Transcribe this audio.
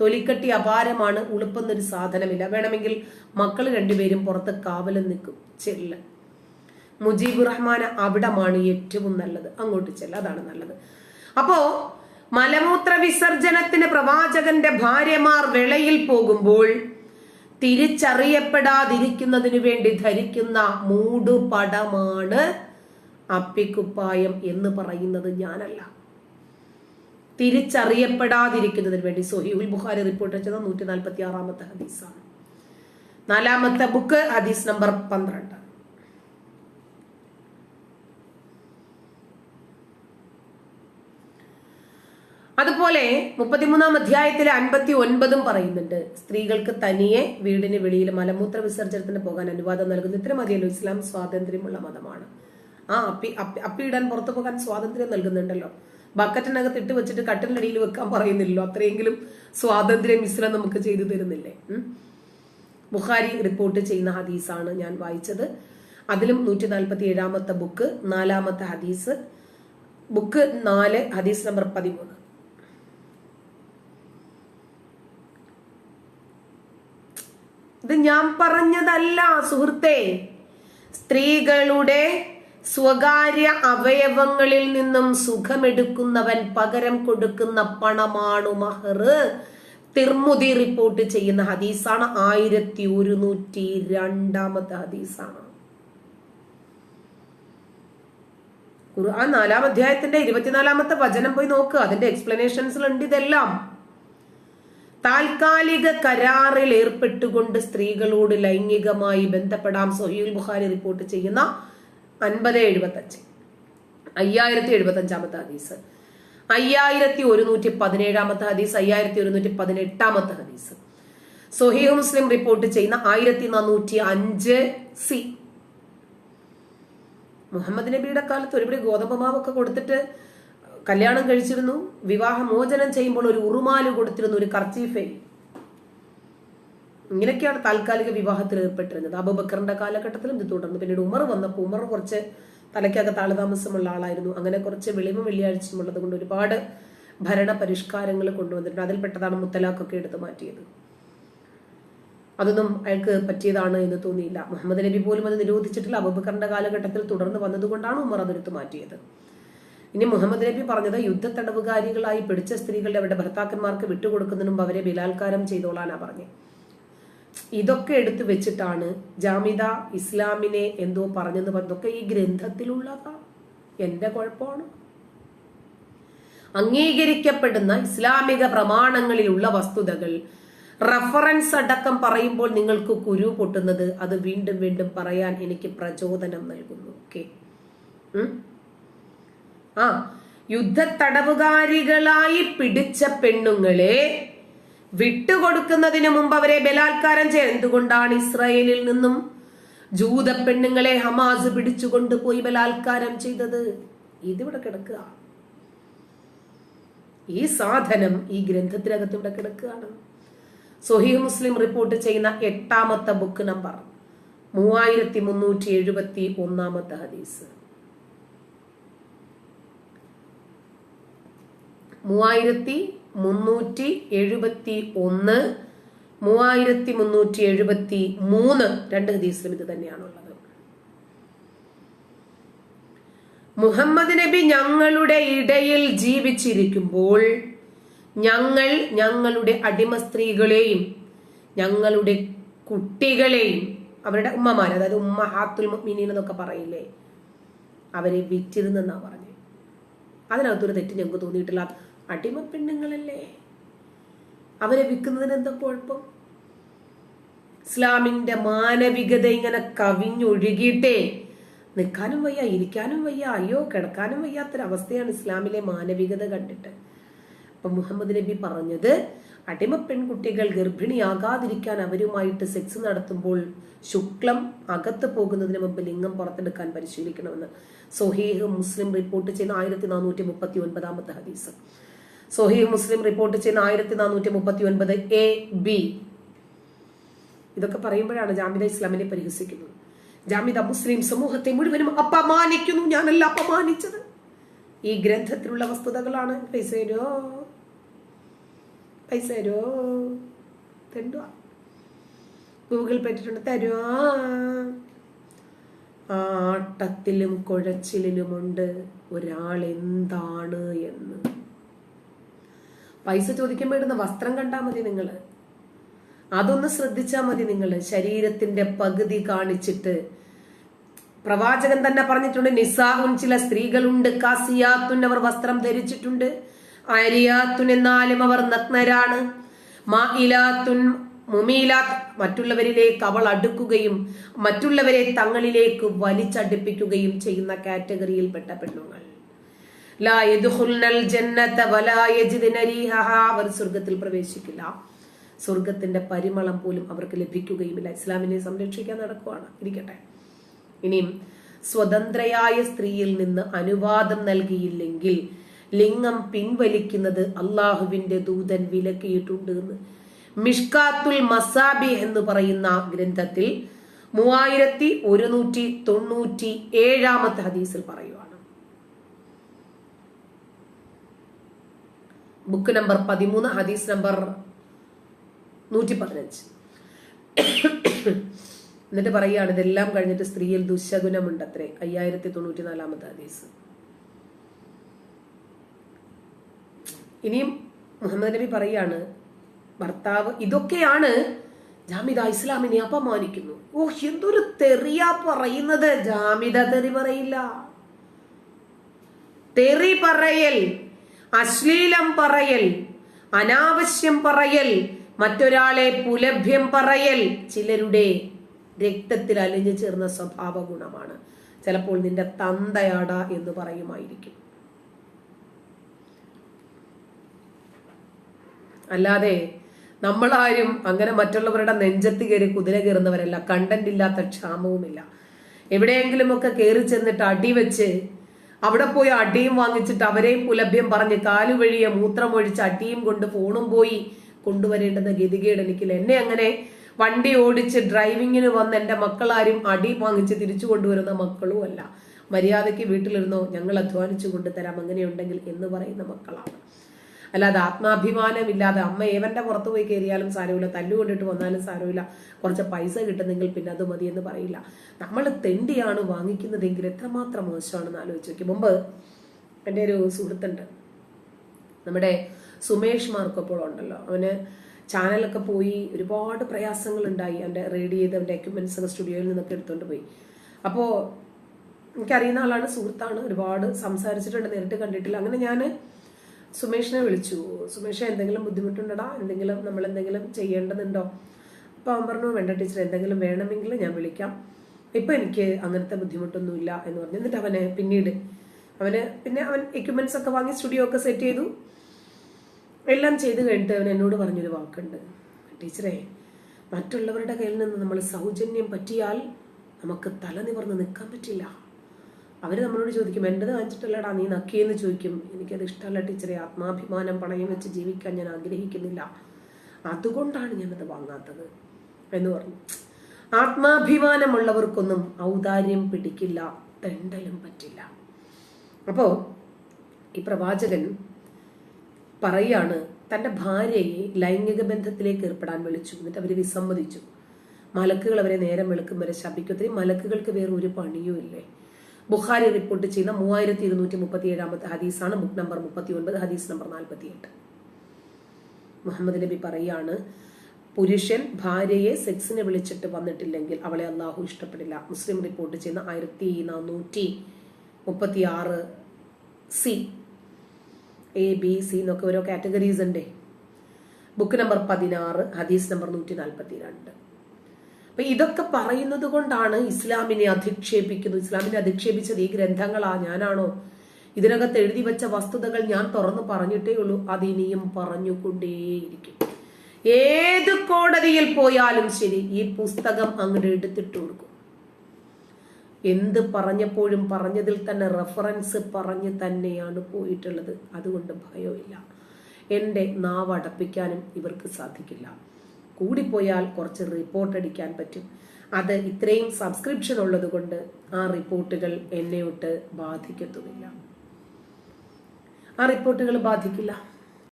തൊലിക്കട്ടി അപാരമാണ് ഉളുപ്പെന്നൊരു സാധനമില്ല. വേണമെങ്കിൽ മക്കൾ രണ്ടുപേരും പുറത്ത് കാവലും നിൽക്കും. ചെല്ല. മുജീബ് റഹ്മാൻ അവിടമാണ് ഏറ്റവും നല്ലത്. അങ്ങോട്ട് ചെല്ല. അതാണ് നല്ലത്. അപ്പോ മലമൂത്ര വിസർജനത്തിന് പ്രവാചകന്റെ ഭാര്യമാർ വിളയിൽ പോകുമ്പോൾ തിരിച്ചറിയപ്പെടാതിരിക്കുന്നതിനു വേണ്ടി ധരിക്കുന്ന മൂടുപടമാണ് അപ്പിക്കുപ്പായം എന്ന് പറയുന്നത് ഞാനല്ല. തിരിച്ചറിയപ്പെടാതിരിക്കുന്നതിന് വേണ്ടി. സൊഹീഉൽ ബുഖാരി റിപ്പോർട്ട് ചെയ്ത നൂറ്റി നാൽപ്പത്തി ആറാമത്തെ ഹദീസാണ്. നാലാമത്തെ ബുക്ക് ഹദീസ് നമ്പർ പന്ത്രണ്ട്. അതുപോലെ മുപ്പത്തിമൂന്നാം അധ്യായത്തിലെ അൻപത്തി ഒൻപതും പറയുന്നുണ്ട് സ്ത്രീകൾക്ക് തനിയെ വീടിന് വെളിയിൽ മലമൂത്ര വിസർജനത്തിന് പോകാൻ അനുവാദം നൽകുന്നു ഇത്ര മതിയല്ലോ ഇസ്ലാം സ്വാതന്ത്ര്യമുള്ള മതമാണ്. ആ അപ്പി അപ്പിയിടാൻ പുറത്തു പോകാൻ സ്വാതന്ത്ര്യം നൽകുന്നുണ്ടല്ലോ. ബക്കറ്റിനകത്ത് ഇട്ട് വെച്ചിട്ട് കട്ടിലടിയിൽ വെക്കാൻ പറയുന്നില്ലല്ലോ. അത്രയെങ്കിലും സ്വാതന്ത്ര്യം ഇസ്ലാം നമുക്ക് ചെയ്തു തരുന്നില്ലേ? ബുഹാരി റിപ്പോർട്ട് ചെയ്യുന്ന ഹദീസാണ് ഞാൻ വായിച്ചത്. അതിലും നൂറ്റി നാൽപ്പത്തി ഏഴാമത്തെ ബുക്ക് നാലാമത്തെ ഹദീസ്. ബുക്ക് നാല് ഹദീസ് നമ്പർ പതിമൂന്ന്. ഇത് ഞാൻ പറഞ്ഞതല്ല സുഹൃത്തെ. സ്ത്രീകളുടെ സ്വകാര്യ അവയവങ്ങളിൽ നിന്നും സുഖമെടുക്കുന്നവൻ പകരം കൊടുക്കുന്ന പണമാണു മഹർ. തിർമുതി റിപ്പോർട്ട് ചെയ്യുന്ന ഹദീസാണ്. ആയിരത്തി ഒരുന്നൂറ്റി രണ്ടാമത്തെ ഹദീസാണ്. ഖുർആൻ നാലാം അധ്യായത്തിന്റെ ഇരുപത്തിനാലാമത്തെ വചനം പോയി നോക്കുക അതിന്റെ എക്സ്പ്ലനേഷൻസിലുണ്ട് ഇതെല്ലാം. താൽക്കാലിക കരാറിൽ ഏർപ്പെട്ടുകൊണ്ട് സ്ത്രീകളോട് ലൈംഗികമായി ബന്ധപ്പെടാം. സൊഹീൽ ബുഖാരി റിപ്പോർട്ട് ചെയ്യുന്ന അൻപത് എഴുപത്തഞ്ച്. അയ്യായിരത്തി എഴുപത്തി അഞ്ചാമത്തെ ഹദീസ്. അയ്യായിരത്തി ഒരുന്നൂറ്റി പതിനേഴാമത്തെ ഹദീസ് അയ്യായിരത്തി ഒരുന്നൂറ്റി പതിനെട്ടാമത്തെ ഹദീസ്. സൊഹീഹ് മുസ്ലിം റിപ്പോർട്ട് ചെയ്യുന്ന ആയിരത്തി നാനൂറ്റി അഞ്ച് സി. മുഹമ്മദ് നബിയുടെ കാലത്ത് ഒരുപാട് ഗോതമ്പ് മാവൊക്കെ കൊടുത്തിട്ട് കല്യാണം കഴിച്ചിരുന്നു. വിവാഹമോചനം ചെയ്യുമ്പോൾ ഒരു ഉറുമാൽ കൊടുത്തിരുന്നു ഒരു കർച്ചീഫേ. ഇങ്ങനെയൊക്കെയാണ് താൽക്കാലിക വിവാഹത്തിൽ ഏർപ്പെട്ടിരുന്നത്. അബുബക്കറിന്റെ കാലഘട്ടത്തിലും ഇത് തുടർന്നു. പിന്നീട് ഉമർ വന്നപ്പോൾ ഉമർ കുറച്ച് തലയ്ക്കകത്ത് താളതാമസമുള്ള ആളായിരുന്നു. അങ്ങനെ കുറച്ച് വെളിമ വെള്ളിയാഴ്ചയും ഉള്ളത് കൊണ്ട് ഒരുപാട് ഭരണ പരിഷ്കാരങ്ങൾ കൊണ്ടുവന്നിട്ടുണ്ട്. അതിൽപ്പെട്ടതാണ് മുത്തലാഖൊക്കെ എടുത്തു മാറ്റിയത്. അതൊന്നും അയാൾക്ക് പറ്റിയതാണ് എന്ന് തോന്നിയില്ല. മുഹമ്മദ് നബി പോലും അത് നിരോധിച്ചിട്ടില്ല. അബുബക്കറിന്റെ കാലഘട്ടത്തിൽ തുടർന്ന് വന്നതുകൊണ്ടാണ് ഉമർ അതെടുത്തു മാറ്റിയത്. ഇനി മുഹമ്മദ് നബി പറഞ്ഞത് യുദ്ധ തടവുകാരികളായി പിടിച്ച സ്ത്രീകളുടെ അവരുടെ ഭർത്താക്കന്മാർക്ക് വിട്ടുകൊടുക്കുന്നതിനും അവരെ ബലാത്കാരം ചെയ്തോളാനാ പറഞ്ഞത് ഇതൊക്കെ എടുത്തു വെച്ചിട്ടാണ് ജാമിദ ഇസ്ലാമിനെ എന്തോ പറഞ്ഞെന്ന് പറഞ്ഞതൊക്കെ ഈ ഗ്രന്ഥത്തിലുള്ളതാ. എന്റെ കുഴപ്പമാണ്. അംഗീകരിക്കപ്പെടുന്ന ഇസ്ലാമിക പ്രമാണങ്ങളിലുള്ള വസ്തുതകൾ റഫറൻസ് അടക്കം പറയുമ്പോൾ നിങ്ങൾക്ക് കുരു പൊട്ടുന്നത് അത് വീണ്ടും വീണ്ടും പറയാൻ എനിക്ക് പ്രചോദനം നൽകുന്നു. ഓക്കെ. ആ. യുദ്ധ തടവുകാരികളായി പിടിച്ച പെണ്ണുങ്ങളെ വിട്ടുകൊടുക്കുന്നതിന് മുമ്പ് അവരെ ബലാത്കാരം ചെയ്യാൻ എന്തുകൊണ്ടാണ് ഇസ്രയേലിൽ നിന്നും ജൂത പെണ്ണുങ്ങളെ ഹമാസ് പിടിച്ചുകൊണ്ട് പോയി ബലാത്കാരം ചെയ്തത്? ഇതിവിടെ കിടക്കുക. ഈ സാധനം ഈ ഗ്രന്ഥത്തിനകത്ത് ഇവിടെ കിടക്കുകയാണ്. സൊഹീഹ് മുസ്ലിം റിപ്പോർട്ട് ചെയ്യുന്ന എട്ടാമത്തെ ബുക്ക് നമ്പർ മൂവായിരത്തി മുന്നൂറ്റി എഴുപത്തി ഒന്നാമത്തെ ഹദീസ്. മൂവായിരത്തി മുന്നൂറ്റി എഴുപത്തി ഒന്ന് മൂവായിരത്തി മുന്നൂറ്റി എഴുപത്തി മൂന്ന് രണ്ട് ഹദീസിലും ഇത് തന്നെയാണുള്ളത്. മുഹമ്മദ് നബി ഞങ്ങളുടെ ഇടയിൽ ജീവിച്ചിരിക്കുമ്പോൾ ഞങ്ങൾ ഞങ്ങളുടെ അടിമ സ്ത്രീകളെയും ഞങ്ങളുടെ കുട്ടികളെയും അവരുടെ ഉമ്മമാർ അതായത് ഉമ്മ ഹാത്തുൽ മിനീൻ എന്നൊക്കെ പറയില്ലേ അവരെ വിറ്റിരുന്നെന്നാ പറഞ്ഞത് അതിനകത്തൊരു തെറ്റ് ഞങ്ങൾക്ക് തോന്നിയിട്ടില്ല. അടിമ പെണ്ണുങ്ങളല്ലേ? അവരെ വിൽക്കുന്നതിന് എന്താ കുഴപ്പം? ഇസ്ലാമിന്റെ മാനവികത ഇങ്ങനെ കവിഞ്ഞൊഴുകിയിട്ടേ നിൽക്കാനും വയ്യ ഇരിക്കാനും വയ്യ അയ്യോ കിടക്കാനും വയ്യാത്തൊരവസ്ഥയാണ് ഇസ്ലാമിലെ മാനവികത കണ്ടിട്ട്. അപ്പൊ മുഹമ്മദ് നബി പറഞ്ഞത് അടിമ പെൺകുട്ടികൾ ഗർഭിണിയാകാതിരിക്കാൻ അവരുമായിട്ട് സെക്സ് നടത്തുമ്പോൾ ശുക്ലം അകത്ത് പോകുന്നതിന് മുമ്പ് ലിംഗം പുറത്തെടുക്കാൻ പരിശീലിക്കണമെന്ന് സൊഹീഹ് മുസ്ലിം റിപ്പോർട്ട് ചെയ്യുന്ന ആയിരത്തി നാനൂറ്റി മുപ്പത്തി ഒൻപതാമത്തെ ഹദീസ്. സൊഹീഹ് മുസ്ലിം റിപ്പോർട്ട് ചെയ്യുന്ന ആയിരത്തി നാനൂറ്റി മുപ്പത്തി ഒൻപത് എ ബി. ഇതൊക്കെ പറയുമ്പോഴാണ് ജാമിദ ഇസ്ലാമിനെ പരിഹസിക്കുന്നത്. ജാമിദ മുസ്ലിം സമൂഹത്തെ മുഴുവനും അപമാനിക്കുന്നു. ഞാനല്ല അപമാനിച്ചത്. ഈ ഗ്രന്ഥത്തിലുള്ള വസ്തുതകളാണ്. പൈസരോ പൈസ തരുമോ തെണ്ടുവാ ഗൂഗിൾ പറ്റിട്ടുണ്ട് ഇട്ടിട്ടുണ്ട്. ആട്ടത്തിലും കുഴച്ചിലുമുണ്ട് ഒരാൾ എന്താണ് എന്ന്. പൈസ ചോദിക്കുമ്പോൾ ഇടുന്ന വസ്ത്രം കണ്ടാൽ മതി നിങ്ങൾ അതൊന്ന് ശ്രദ്ധിച്ചാൽ മതി നിങ്ങൾ ശരീരത്തിന്റെ പകുതി കാണിച്ചിട്ട്. പ്രവാചകൻ തന്നെ പറഞ്ഞിട്ടുണ്ട് നിസാഹുൻ ചില സ്ത്രീകളുണ്ട്. കാസിയാത്തുൻ അവർ വസ്ത്രം ധരിച്ചിട്ടുണ്ട്. അരിയാത്തുൻ എന്നാലും അവർ നഗ്നരാണ്. മാഇലാത്തുൻ മുമീലാത്ത് മറ്റുള്ളവരിലേക്ക് അവൾ അടുക്കുകയും മറ്റുള്ളവരെ തങ്ങളിലേക്ക് വലിച്ചടുപ്പിക്കുകയും ചെയ്യുന്ന കാറ്റഗറിയിൽപ്പെട്ട പെണ്ണുങ്ങൾ. അവർ സ്വർഗത്തിൽ പ്രവേശിക്കില്ല. സ്വർഗത്തിന്റെ പരിമളം പോലും അവർക്ക് ലഭിക്കുകയുമില്ല. ഇസ്ലാമിനെ സംരക്ഷിക്കാൻ നടക്കുവാണ്. ഇരിക്കട്ടെ. ഇനിയും സ്വതന്ത്രയായ സ്ത്രീയിൽ നിന്ന് അനുവാദം നൽകിയില്ലെങ്കിൽ ലിംഗം പിൻവലിക്കുന്നത് അള്ളാഹുവിന്റെ ദൂതൻ വിലക്കിയിട്ടുണ്ട് എന്ന്. മിഷ്കാത്തുൽ മസാബി എന്ന് പറയുന്ന ഗ്രന്ഥത്തിൽ മൂവായിരത്തി ഒരുന്നൂറ്റി തൊണ്ണൂറ്റി ഏഴാമത്തെ ഹദീസിൽ പറയുവാണ്. ബുക്ക് നമ്പർ പതിമൂന്ന് ഹദീസ് നമ്പർ നൂറ്റി പതിനഞ്ച് എന്നിട്ട് പറയുകയാണ് ഇതെല്ലാം കഴിഞ്ഞിട്ട് സ്ത്രീയിൽ ദുശകുനമുണ്ട് അത്രേ അയ്യായിരത്തി തൊണ്ണൂറ്റി നാലാമത്തെ ഹദീസ്. ഇനിയും മുഹമ്മദ് നബി പറയാണ് ഭർത്താവ് ഇതൊക്കെയാണ് ജാമിദ ഇസ്ലാമിനെ അപമാനിക്കുന്നു. ഓ എന്തൊരു തെറിയാ പറയുന്നത്. ജാമിദ തെറി പറയില്ല. തെറി പറയൽ അശ്ലീലം പറയൽ അനാവശ്യം പറയൽ മറ്റൊരാളെ പുലഭ്യം പറയൽ ചിലരുടെ രക്തത്തിൽ അലിഞ്ഞു ചേർന്ന സ്വഭാവ ഗുണമാണ് ചിലപ്പോൾ നിന്റെ തന്തയാട എന്ന് പറയുമായിരിക്കും. അല്ലാതെ നമ്മളാരും അങ്ങനെ മറ്റുള്ളവരുടെ നെഞ്ചത്ത് കയറി കുതിര കയറുന്നവരല്ല. കണ്ടന്റ് ഇല്ലാത്ത ക്ഷാമവുമില്ല. എവിടെയെങ്കിലുമൊക്കെ കയറി ചെന്നിട്ട് അടി വെച്ച് അവിടെ പോയി അടിയും വാങ്ങിച്ചിട്ട് അവരെയും കുലഭ്യം പറഞ്ഞ് കാലുവഴിയെ മൂത്രമൊഴിച്ച് അടിയും കൊണ്ട് ഫോണും പോയി. കൊണ്ടുവരേണ്ടുന്ന ഗതികേട് എനിക്കില്ല. എന്നെ അങ്ങനെ വണ്ടി ഓടിച്ച് ഡ്രൈവിങ്ങിന് വന്ന എന്റെ മക്കളാരും അടി വാങ്ങിച്ച് തിരിച്ചു കൊണ്ടുവരുന്ന മക്കളും അല്ല. മര്യാദയ്ക്ക് വീട്ടിലിരുന്നോ? ഞങ്ങൾ അധ്വാനിച്ചു കൊണ്ടുതരാം. അങ്ങനെയുണ്ടെങ്കിൽ എന്ന് പറയുന്ന മക്കളാണ്. അല്ലാതെ ആത്മാഭിമാനമില്ലാതെ അമ്മ ഏവന്റെ പുറത്തു പോയി കയറിയാലും സാരമില്ല തല്ലുകൊണ്ടിട്ട് വന്നാലും സാരമില്ല. കുറച്ച് പൈസ കിട്ടുന്നെങ്കിൽ പിന്നെ അത് മതി എന്ന് പറയില്ല. നമ്മൾ തെണ്ടിയാണ് വാങ്ങിക്കുന്നതെങ്കിൽ എത്രമാത്രം മോശമാണെന്ന് ആലോചിച്ച് നോക്കി. മുമ്പ് എന്റെ ഒരു സുഹൃത്തുണ്ട്. നമ്മുടെ സുമേഷ് മാർക്കപ്പോൾ ഉണ്ടല്ലോ. അവന് ചാനലൊക്കെ പോയി ഒരുപാട് പ്രയാസങ്ങൾ ഉണ്ടായി. അവന്റെ റെഡി ചെയ്ത് അവന്റെ എക്യുപ്മെന്റ്സ് ഒക്കെ സ്റ്റുഡിയോയിൽ നിന്നൊക്കെ എടുത്തുകൊണ്ട് പോയി. അപ്പോൾ എനിക്കറിയുന്ന ആളാണ് സുഹൃത്താണ്. ഒരുപാട് സംസാരിച്ചിട്ടുണ്ട് നേരിട്ട് കണ്ടിട്ടില്ല. അങ്ങനെ ഞാൻ സുമേഷിനെ വിളിച്ചു. സുമേഷ് എന്തെങ്കിലും ബുദ്ധിമുട്ടുണ്ടടാ? എന്തെങ്കിലും നമ്മൾ എന്തെങ്കിലും ചെയ്യേണ്ടതുണ്ടോ? അപ്പോൾ അവൻ പറഞ്ഞു വേണ്ട ടീച്ചർ എന്തെങ്കിലും വേണമെങ്കിൽ ഞാൻ വിളിക്കാം. ഇപ്പം എനിക്ക് അങ്ങനത്തെ ബുദ്ധിമുട്ടൊന്നുമില്ല എന്ന് പറഞ്ഞു. എന്നിട്ട് അവന് പിന്നീട് അവന് പിന്നെ അവൻ എക്യുപ്മെന്റ്സ് ഒക്കെ വാങ്ങി സ്റ്റുഡിയോ ഒക്കെ സെറ്റ് ചെയ്തു. എല്ലാം ചെയ്തു കഴിഞ്ഞിട്ട് അവൻ എന്നോട് പറഞ്ഞൊരു വാക്കുണ്ട്. ടീച്ചറെ മറ്റുള്ളവരുടെ കയ്യിൽ നിന്ന് നമ്മൾ സൗജന്യം പറ്റിയാൽ നമുക്ക് തല നിവർന്ന് നിൽക്കാൻ പറ്റില്ല. അവർ നമ്മളോട് ചോദിക്കും എന്റെത് വാങ്ങിച്ചിട്ടല്ലടാ നീ നക്കിയെന്ന് ചോദിക്കും. എനിക്കത് ഇഷ്ടമല്ല ടീച്ചറെ. ആത്മാഭിമാനം പണയം വെച്ച് ജീവിക്കാൻ ഞാൻ ആഗ്രഹിക്കുന്നില്ല. അതുകൊണ്ടാണ് ഞാനത് വാങ്ങാത്തത്. എന്ന് പറഞ്ഞു. ആത്മാഭിമാനമുള്ളവർക്കൊന്നും ഔദാര്യം പിടിക്കില്ല തെണ്ടലും പറ്റില്ല. അപ്പോൾ ഈ പ്രവാചകൻ പറയാണ് തന്റെ ഭാര്യയെ ലൈംഗിക ബന്ധത്തിലേക്ക് ഏർപ്പെടാൻ വിളിച്ചു. എന്നിട്ട് അവർ വിസമ്മതിച്ചു. മലക്കുകൾ അവരെ നേരം വെളുക്കും വരെ ശപിക്കത്തിരി മലക്കുകൾക്ക് വേറെ ഒരു പണിയും ഇല്ലേ? ബുഖാരി റിപ്പോർട്ട് ചെയ്യുന്ന മൂവായിരത്തി ഇരുന്നൂറ്റി മുപ്പത്തി ഏഴാമത്തെ ഹദീസാണ് ബുക്ക് നമ്പർ മുപ്പത്തി ഒൻപത് ഹദീസ് നമ്പർ നാൽപ്പത്തി എട്ട് മുഹമ്മദ് നബി പറയാണ് പുരുഷൻ ഭാര്യയെ സെക്സിന് വിളിച്ചിട്ട് വന്നിട്ടില്ലെങ്കിൽ അവളെ അള്ളാഹു ഇഷ്ടപ്പെടില്ല. മുസ്ലിം റിപ്പോർട്ട് ചെയ്യുന്ന ആയിരത്തി നാനൂറ്റി മുപ്പത്തി ആറ് സി എ ബി സി എന്നൊക്കെ ഓരോ കാറ്റഗറീസ് ഉണ്ട്. ബുക്ക് നമ്പർ പതിനാറ് ഹദീസ് നമ്പർ നൂറ്റി നാൽപ്പത്തി രണ്ട് അപ്പൊ ഇതൊക്കെ പറയുന്നത് കൊണ്ടാണ് ഇസ്ലാമിനെ അധിക്ഷേപിക്കുന്നത്. ഇസ്ലാമിനെ അധിക്ഷേപിച്ചത് ഈ ഗ്രന്ഥങ്ങളാ ഞാനാണോ? ഇതിനകത്ത് എഴുതി വെച്ച വസ്തുതകൾ ഞാൻ തുറന്നു പറഞ്ഞിട്ടേ ഉള്ളൂ അതിനിയും പറഞ്ഞുകൊണ്ടേയിരിക്കും. ഏത് കോടതിയിൽ പോയാലും ശരി ഈ പുസ്തകം അങ്ങോട്ട് എടുത്തിട്ട് കൊടുക്കും. എന്ത് പറഞ്ഞപ്പോഴും പറഞ്ഞതിൽ തന്നെ റെഫറൻസ് പറഞ്ഞ് തന്നെയാണ് പോയിട്ടുള്ളത്. അതുകൊണ്ട് ഭയമില്ല. എന്റെ നാവ് അടപ്പിക്കാനും ഇവർക്ക് സാധിക്കില്ല. കൂടിപ്പോയാൽ കുറച്ച് റിപ്പോർട്ട് അടിക്കാൻ പറ്റും. അത് ഇത്രയും സബ്സ്ക്രിപ്ഷൻ ഉള്ളതുകൊണ്ട് ആ റിപ്പോർട്ടുകൾ എന്നെ ഒട്ട് ബാധിക്കത്തുമില്ല. ആ റിപ്പോർട്ടുകൾ ബാധിക്കില്ല.